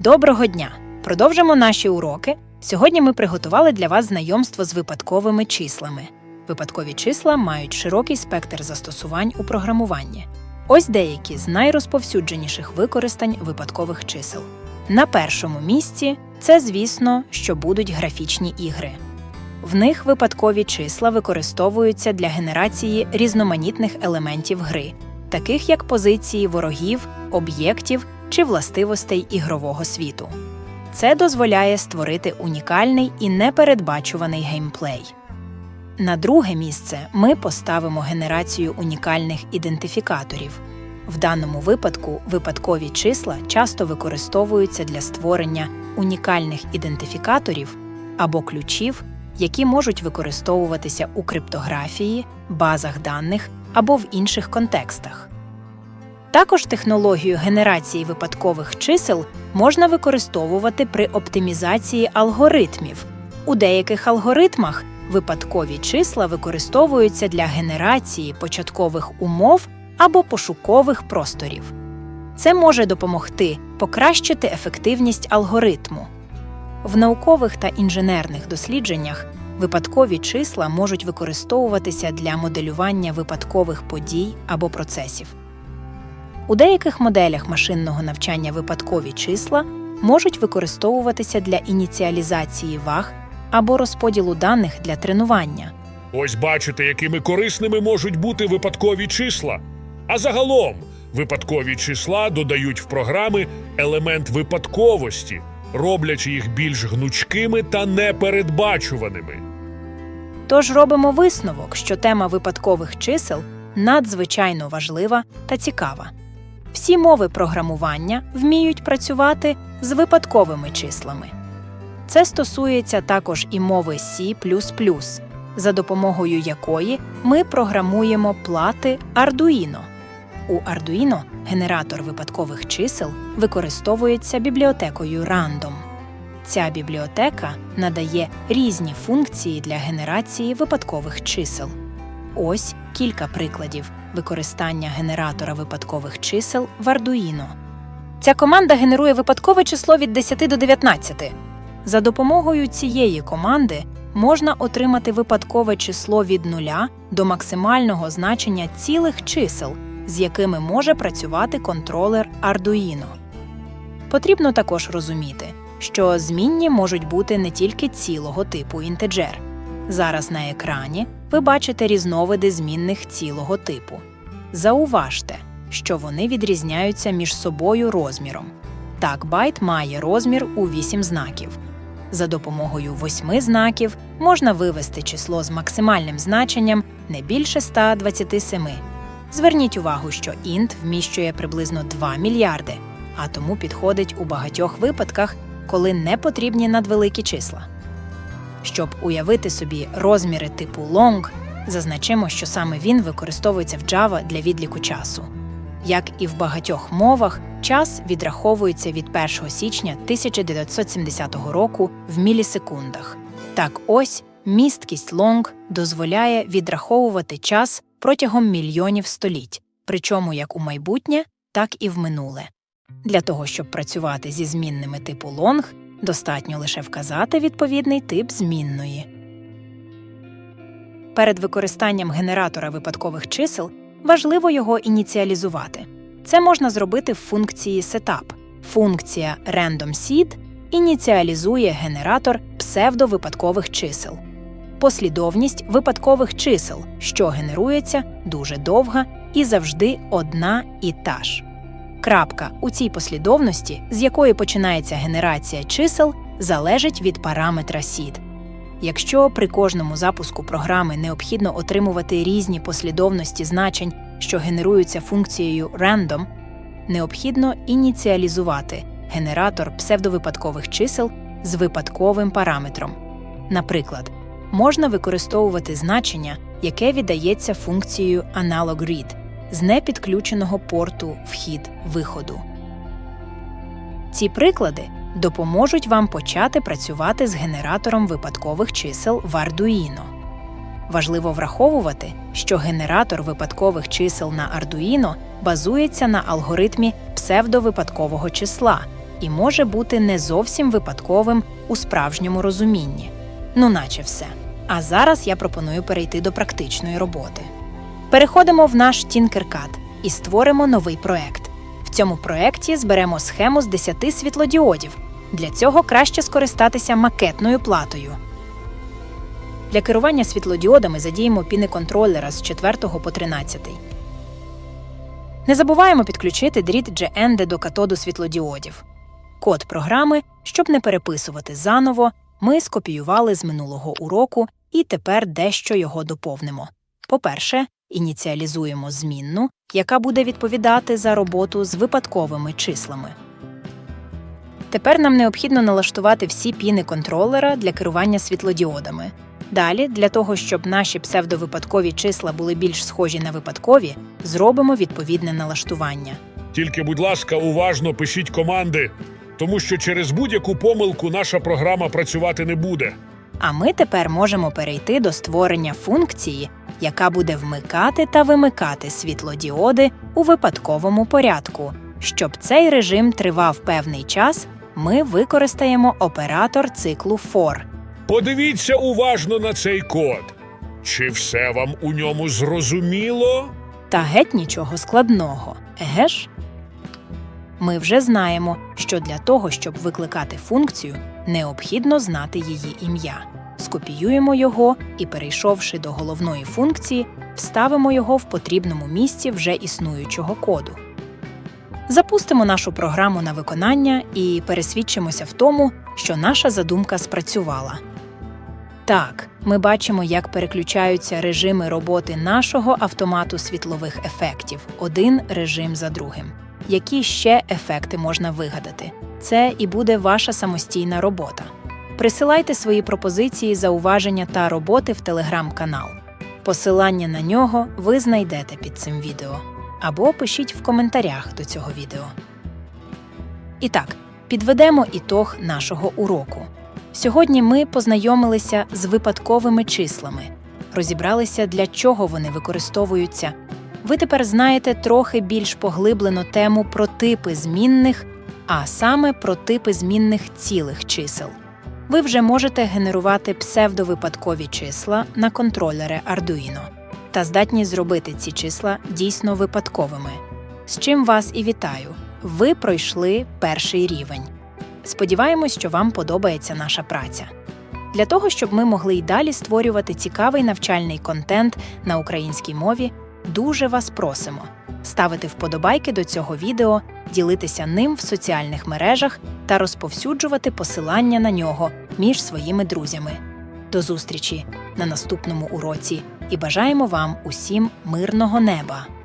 Доброго дня! Продовжимо наші уроки. Сьогодні ми приготували для вас знайомство з випадковими числами. Випадкові числа мають широкий спектр застосувань у програмуванні. Ось деякі з найрозповсюдженіших використань випадкових чисел. На першому місці це, звісно, що будуть графічні ігри. В них випадкові числа використовуються для генерації різноманітних елементів гри, таких як позиції ворогів, об'єктів чи властивостей ігрового світу. Це дозволяє створити унікальний і непередбачуваний геймплей. На друге місце ми поставимо генерацію унікальних ідентифікаторів. В даному випадку випадкові числа часто використовуються для створення унікальних ідентифікаторів або ключів, які можуть використовуватися у криптографії, базах даних або в інших контекстах. Також технологію генерації випадкових чисел можна використовувати при оптимізації алгоритмів. У деяких алгоритмах випадкові числа використовуються для генерації початкових умов або пошукових просторів. Це може допомогти покращити ефективність алгоритму. В наукових та інженерних дослідженнях випадкові числа можуть використовуватися для моделювання випадкових подій або процесів. У деяких моделях машинного навчання випадкові числа можуть використовуватися для ініціалізації ваг або розподілу даних для тренування. Ось бачите, якими корисними можуть бути випадкові числа. А загалом, випадкові числа додають в програми елемент випадковості, роблячи їх більш гнучкими та непередбачуваними. Тож робимо висновок, що тема випадкових чисел надзвичайно важлива та цікава. Всі мови програмування вміють працювати з випадковими числами. Це стосується також і мови C++, за допомогою якої ми програмуємо плати Arduino. У Arduino генератор випадкових чисел використовується бібліотекою Random. Ця бібліотека надає різні функції для генерації випадкових чисел. Ось кілька прикладів використання генератора випадкових чисел в Arduino. Ця команда генерує випадкове число від 10 до 19. За допомогою цієї команди можна отримати випадкове число від 0 до максимального значення цілих чисел, з якими може працювати контролер Arduino. Потрібно також розуміти, що змінні можуть бути не тільки цілого типу інтеджер. Зараз на екрані ви бачите різновиди змінних цілого типу. Зауважте, що вони відрізняються між собою розміром. Так, байт має розмір у 8 знаків. За допомогою восьми знаків можна вивести число з максимальним значенням не більше 127. Зверніть увагу, що int вміщує приблизно 2 мільярди, а тому підходить у багатьох випадках, коли не потрібні надвеликі числа. Щоб уявити собі розміри типу long, зазначимо, що саме він використовується в Java для відліку часу. Як і в багатьох мовах, час відраховується від 1 січня 1970 року в мілісекундах. Так ось місткість long дозволяє відраховувати час протягом мільйонів століть, причому як у майбутнє, так і в минуле. Для того, щоб працювати зі змінними типу long, достатньо лише вказати відповідний тип змінної. Перед використанням генератора випадкових чисел важливо його ініціалізувати. Це можна зробити в функції setup. Функція randomSeed ініціалізує генератор псевдовипадкових чисел. Послідовність випадкових чисел, що генерується, дуже довга і завжди одна і та ж. Крапка у цій послідовності, з якої починається генерація чисел, залежить від параметра seed. Якщо при кожному запуску програми необхідно отримувати різні послідовності значень, що генеруються функцією random, необхідно ініціалізувати генератор псевдовипадкових чисел з випадковим параметром. Наприклад, можна використовувати значення, яке віддається функцією analogread з непідключеного порту вхід-виходу. Ці приклади допоможуть вам почати працювати з генератором випадкових чисел в Arduino. Важливо враховувати, що генератор випадкових чисел на Arduino базується на алгоритмі псевдовипадкового числа, і може бути не зовсім випадковим у справжньому розумінні. Ну, наче все. А зараз я пропоную перейти до практичної роботи. Переходимо в наш Tinkercad і створимо новий проект. В цьому проекті зберемо схему з 10 світлодіодів. Для цього краще скористатися макетною платою. Для керування світлодіодами задіємо піни контролера з 4 по 13. Не забуваємо підключити дріт GND до катоду світлодіодів. Код програми, щоб не переписувати заново, ми скопіювали з минулого уроку і тепер дещо його доповнимо. По-перше, ініціалізуємо змінну, яка буде відповідати за роботу з випадковими числами. Тепер нам необхідно налаштувати всі піни контролера для керування світлодіодами. Далі, для того, щоб наші псевдовипадкові числа були більш схожі на випадкові, зробимо відповідне налаштування. Тільки, будь ласка, уважно пишіть команди, тому що через будь-яку помилку наша програма працювати не буде. А ми тепер можемо перейти до створення функції, яка буде вмикати та вимикати світлодіоди у випадковому порядку. Щоб цей режим тривав певний час, ми використаємо оператор циклу FOR. Подивіться уважно на цей код. Чи все вам у ньому зрозуміло? Та геть нічого складного, еге ж? Ми вже знаємо, що для того, щоб викликати функцію, необхідно знати її ім'я. Скопіюємо його і, перейшовши до головної функції, вставимо його в потрібному місці вже існуючого коду. Запустимо нашу програму на виконання і пересвідчимося в тому, що наша задумка спрацювала. Так, ми бачимо, як переключаються режими роботи нашого автомату світлових ефектів один режим за другим. Які ще ефекти можна вигадати? Це і буде ваша самостійна робота. Присилайте свої пропозиції, зауваження та роботи в телеграм-канал. Посилання на нього ви знайдете під цим відео або пишіть в коментарях до цього відео. І так, підведемо ітог нашого уроку. Сьогодні ми познайомилися з випадковими числами, розібралися, для чого вони використовуються. Ви тепер знаєте трохи більш поглиблено тему про типи змінних, а саме про типи змінних цілих чисел. Ви вже можете генерувати псевдовипадкові числа на контролери Arduino та здатні зробити ці числа дійсно випадковими. З чим вас і вітаю! Ви пройшли перший рівень. Сподіваємось, що вам подобається наша праця. Для того, щоб ми могли й далі створювати цікавий навчальний контент на українській мові, дуже вас просимо ставити вподобайки до цього відео, ділитися ним в соціальних мережах та розповсюджувати посилання на нього між своїми друзями. До зустрічі на наступному уроці і бажаємо вам усім мирного неба!